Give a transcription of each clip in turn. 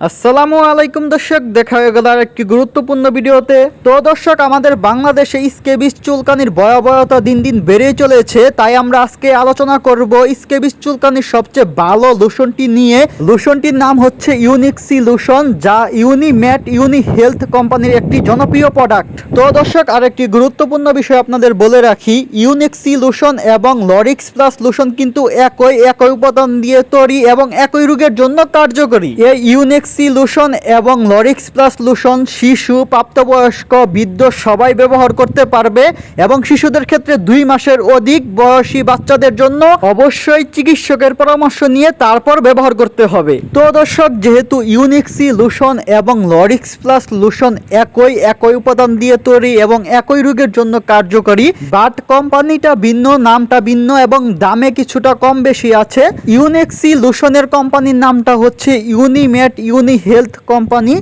আসসালামু আলাইকুম দর্শক, দেখা হয়ে গেল আর একটি গুরুত্বপূর্ণ ভিডিওতে। তো দর্শক, আমাদের বাংলাদেশে স্কেবিস চুলকানির ভয়াবহতা দিন দিন বেড়েই চলেছে, তাই আমরা আজকে আলোচনা করব স্কেবিস চুলকানির সবচেয়ে ভালো লোশনটি নিয়ে। লোশনটির নাম হচ্ছে ইউনিক্সি লোশন, যা ইউনি ম্যাট ইউনি হেলথ কোম্পানির একটি জনপ্রিয় প্রোডাক্ট। তো দর্শক, আরেকটি গুরুত্বপূর্ণ বিষয় আপনাদের বলে রাখি, ইউনিক্সি লোশন এবং লরিক্স প্লাস লোশন কিন্তু একই একই উপাদান দিয়ে তৈরি এবং একই রোগের জন্য কার্যকরী। এই ইউনিক্সি লোশন এবং লরিক্স প্লাস লোশন শিশু, প্রাপ্তবয়স্ক, বৃদ্ধ সবাই ব্যবহার করতে পারবে এবং শিশুদের ক্ষেত্রে দুই মাসের অধিক বয়সী বাচ্চাদের জন্য অবশ্যই চিকিৎসকের পরামর্শ নিয়ে তারপর ব্যবহার করতে হবে। তো দর্শক, যেহেতু ইউনিক্সি লোশন এবং লরিক্স প্লাস লোশন একই একই উপাদান দিয়ে তৈরি এবং একই রোগের জন্য কার্যকরী বাট কোম্পানিটা ভিন্ন, নামটা ভিন্ন এবং দামে কিছুটা কম বেশি আছে ইউনিক্সি লোশনের কোম্পানির নামটা হচ্ছে ইউনিমেট ইউনি হেলথ কোম্পানি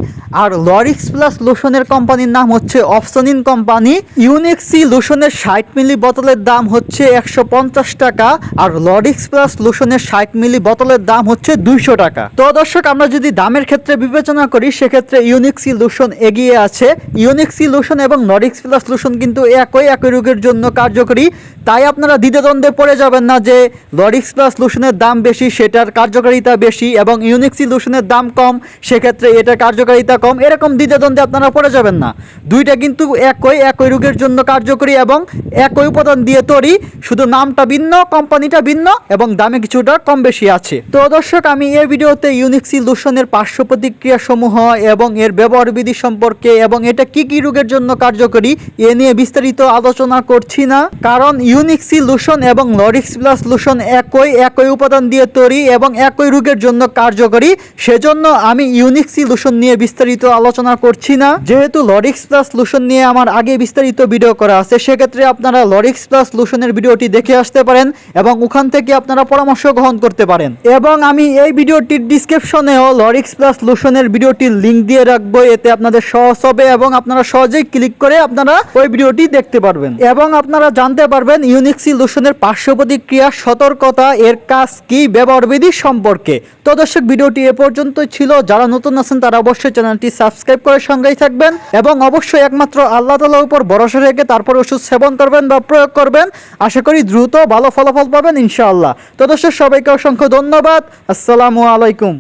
আর লরিক্স প্লাস লোশনের কোম্পানির নাম হচ্ছে অপশনিন কোম্পানি। ইউনিক্সি লোশনের ষাট মিলি বোতলের দাম হচ্ছে একশো পঞ্চাশ টাকা আর লরিক্স প্লাস লোশনের ষাট মিলি বোতলের দাম হচ্ছে দুইশো টাকা। তো দর্শক, আমরা যদি দামের ক্ষেত্রে বিবেচনা করি, সেক্ষেত্রে ইউনিক্সি লোশন এগিয়ে আছে। ইউনিক্সি লোশন এবং লরিক্স প্লাস লোশন কিন্তু একই একই রোগের জন্য কার্যকরী। তাই আপনারা দ্বিধাদ্বন্দ্বে পড়ে যাবেন না যে লরিক্স প্লাস লোশনের দাম বেশি, সেটার কার্যকারিতা বেশি এবং ইউনিক্সি লোশনের দাম কম। সেক্ষেত্রে এটার কার্যকারিতা কম। এরকম দ্বিধাদ্বন্দ্বে আপনারা পড়ে যাবেন না। দুইটা কিন্তু একই একই রোগের জন্য কার্যকরী এবং একই উপাদান দিয়ে তৈরি। শুধু নামটা ভিন্ন, কোম্পানিটা ভিন্ন এবং দামে কিছুটা কম বেশি আছে। তো দর্শক, আমি এই ভিডিওতে ইউনিক্সি লোশনের পার্শ্ব প্রতিক্রিয়া সমূহ এবং এর ব্যবহার বিধি সম্পর্কে এবং এটা কি কি রোগের জন্য কার্যকরী এ নিয়ে বিস্তারিত আলোচনা করছি না। কারণ ইউনিক্সি লোশন এবং লরিক্স প্লাস লোশন একই একই উপাদান দিয়ে তৈরি এবং একই রোগের জন্য কার্যকরী। সেজন্য আমি ইউনিক্সি লোশন নিয়ে বিস্তারিত আলোচনা করছি না। যেহেতু লরিক্স প্লাস লোশন নিয়ে আমার আগে বিস্তারিত ভিডিও করা আছে, সেক্ষেত্রে আপনারা লরিক্স প্লাস লোশনের ভিডিওটি দেখে আসতে পারেন এবং ওখান থেকে আপনারা পরামর্শ গ্রহণ করতে পারেন। এবং আমি এই ভিডিওটির ডিসক্রিপশনেও লরিক্স প্লাস লোশনের ভিডিওটির লিঙ্ক দিয়ে রাখব, এতে আপনাদের সহজ হবে এবং আপনারা সহজেই ক্লিক করে আপনারা ওই ভিডিওটি দেখতে পারবেন। এবং আপনারা জানতে পারবেন ইউনিক্সি লোশনের পার্শ্ব প্রতিক্রিয়া, সতর্কতা, এর কাজ কি, ব্যবহারবিধি সম্পর্কে। তো দর্শক ভিডিওটি এ পর্যন্তই ছিল। যারা নতুন আছেন, তারা অবশ্যই চ্যানেলটি সাবস্ক্রাইব করে সঙ্গেই থাকবেন এবং অবশ্যই একমাত্র আল্লাহ তালার উপর ভরসা রেখে তারপর ওষুধ সেবন করবেন বা প্রয়োগ করবেন। আশা করি দ্রুত ভালো ফলাফল পাবেন ইনশাআল্লাহ। তো সবাইকে অসংখ্য ধন্যবাদ। আসসালামু আলাইকুম।